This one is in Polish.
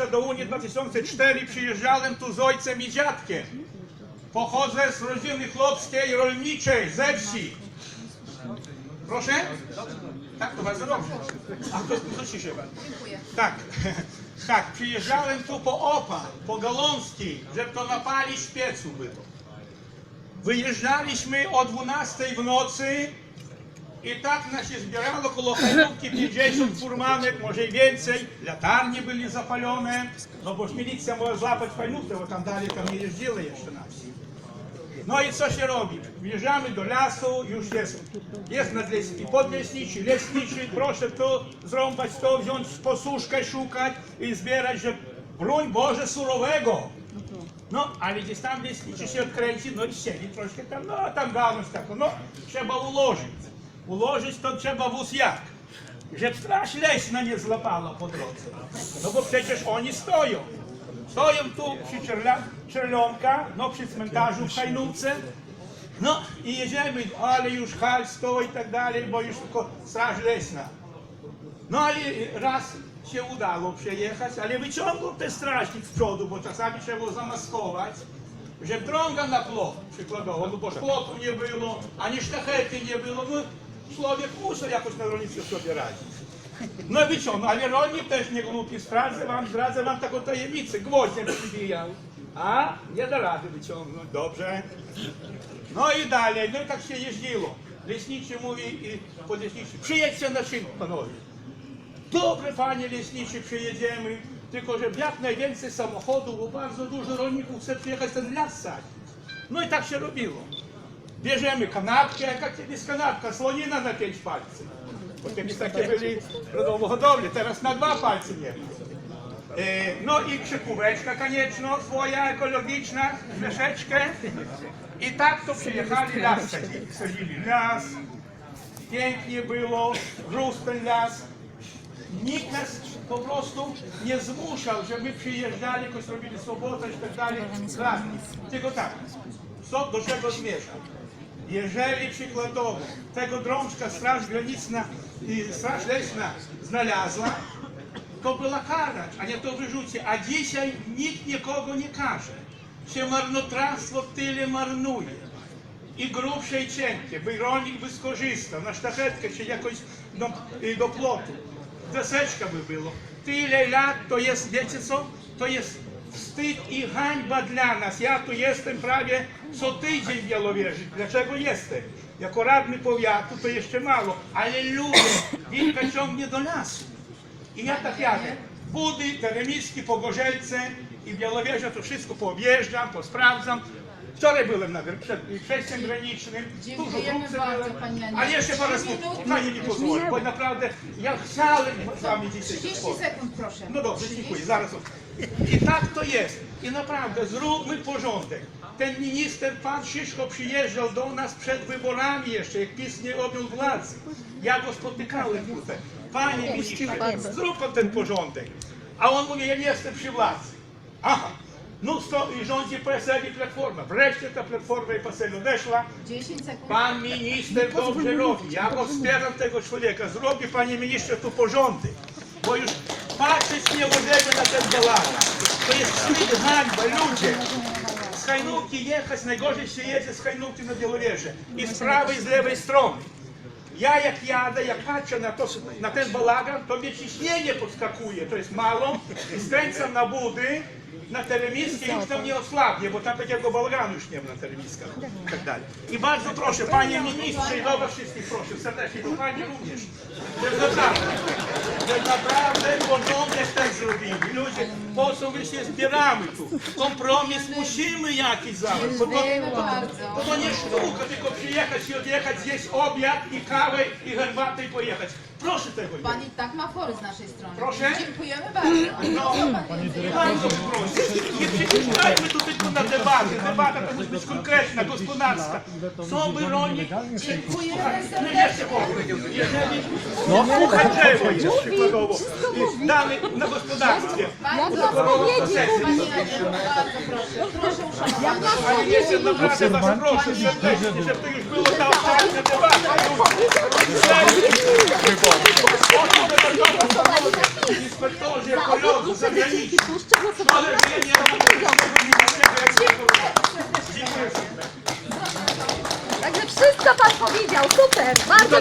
jeszcze do Unii 2004 przyjeżdżałem tu z ojcem i dziadkiem. Pochodzę z rodziny chłopskiej, rolniczej, ze wsi. Proszę? Tak, to bardzo dobrze. A to, to ciszę pan. Tak, tak, przyjeżdżałem tu po Opa, po Galonski, żeby to napalić w piecu było. Wyjeżdżaliśmy o 12 w nocy i tak nas się zbierało koło Hajnówki 50 furmanek, może i więcej. Latarnie byli zapalone, no bo milicja mogła złapać Hajnówkę, bo tam dalej tam nie jeździły jeszcze nas. No i co się robi? Wjeżdżamy do lasu, już jest, jest nadleśniczy, podleśniczy, leśniczy, proszę to zrąbać, to wziąć posłuszkę, szukać i zbierać, że broń Boże surowego. No, ale gdzieś tam leśniczy się odkręci, no i siedzi troszkę tam, no tam gałąź taką, no trzeba ułożyć. Ułożyć to trzeba wóz jak? Żeby straż leśna nie złapała po drodze. No bo przecież oni stoją. Stoją tu przy Czerla- Czerlonka, no przy cmentarzu w Hajnówce. No i jedziemy, ale już hal stoi i tak dalej, bo już tylko straż leśna. No ale raz się udało przejechać, ale wyciągnął ten strażnik z przodu, bo czasami trzeba było zamaskować, że drąga na plot przykładowo, no bo płotu nie było, ani sztachety nie było, no człowiek musiał jakoś na rolnictwie sobie radzić. No wyciągnął, ale rolnik też nie głupi, zdradzę wam, zdradzę wam taką tajemnicę, gwoździem przybijał. A, nie da rady wyciągnąć, dobrze. No i dalej, no i tak się jeździło. Leśniczy mówi i podleśniczy, przyjedźcie na czyn, panowie. Dobrze, panie leśniczy, przyjedziemy, tylko że jak najwięcej samochodów, bo bardzo dużo rolników chce przyjechać ten las sadzić. No i tak się robiło. Bierzemy kanapkę, jaka kiedyś kanapka, słonina na pięć palców. Bo kiedyś takie byli hodowle, teraz na dwa palce nie. E, No i krzykóweczka koniecznie, swoja ekologiczna, myszeczkę. I tak to przyjechali las sadzili. Sadzili las, pięknie było, rósł ten las. Nikt nas po prostu nie zmuszał, że my przyjeżdżali, jakoś robili sobotę i tak dalej. Tylko tak, co do czego zmierzam? Jeżeli przykładowo tego drążka Straż Graniczna i Straż Leśna znalazła, to była kara, a nie to wyrzucie. A dzisiaj nikt nikogo nie karze. Się marnotrawstwo tyle marnuje. I grubsze i cienkie, by rolnik by skorzystał, na sztachetkę czy jakoś do, do plotu. Deseczka by było. Tyle lat to jest, wiecie co? To jest wstyd i hańba dla nas. Ja tu jestem prawie co tydzień w Białowieży. Dlaczego jestem? Jako radny powiatu to jeszcze mało, ale ludzie, wilka ciągnie do lasu. I ja tak jadę. Budy, Teremiski, Pogorzelce i Białowieża to wszystko poobjeżdżam, posprawdzam. Wczoraj byłem na, przed przejściem granicznym, dużo byłem. Aniu. Ale jeszcze parę słów. Pani mi pozwoli, bo naprawdę ja chciałem z Wami dzisiaj się 30 spotkać. sekund proszę. No dobrze, dziękuję, zaraz. I tak to jest. I naprawdę zróbmy porządek. Ten minister, pan Szyszko przyjeżdżał do nas przed wyborami jeszcze, jak PiS nie objął władzy. Ja go spotykałem tutaj. Panie ministrze, zrób pan ten porządek. A on mówi, ja nie jestem przy władzy. Aha. No to i rządzi PSL i Platforma. Wreszcie ta Platforma i PSL odeszła. 10 sekund. Pan minister dobrze robi. Ja go wspieram tego człowieka. Zrobi panie ministrze tu porządek. Bo już patrzeć nie możemy na ten bałagan. To jest wstyd, hańba, ludzie. Z Hajnówki jechać, najgorzej się jedzie z Hajnówki na Białowieżę. I z prawej, i z lewej strony. Ja jak jadę, jak patrzę na, to, na ten bałagan, to mnie ciśnienie podskakuje. To jest mało. I skręcam na budy, na Teremiskie i już tam nie osłabnie, bo tam takiego bałaganu już nie ma na Teremiskach i tak dalej. I bardzo proszę, panie ministrze i do was wszystkich proszę, serdecznie, do pani również, że naprawdę, że porządek ten zrobili. Ludzie, po co my się zbieramy tu? Kompromis musimy jakiś zabrać, bo to, Dziękujemy to, bardzo. to, to nie sztuka, tylko przyjechać i odjechać, zjeść obiad i kawę i herbatę i pojechać. Proszę tego nie. Pan i tak ma fory z naszej strony. Proszę? Dziękujemy bardzo. No, bardzo proszę. Nie przypuszczajmy tu tylko na debatę. Debata to musi być konkretna, gospodarska. Co by rolnik... Dziękujemy No jeszcze powiem. Jeżeli słucha drzewo jest przykładowo i damy na gospodarstwie. Inspektorzy ja nie mam Dziękuję. Także wszystko pan powiedział, super, bardzo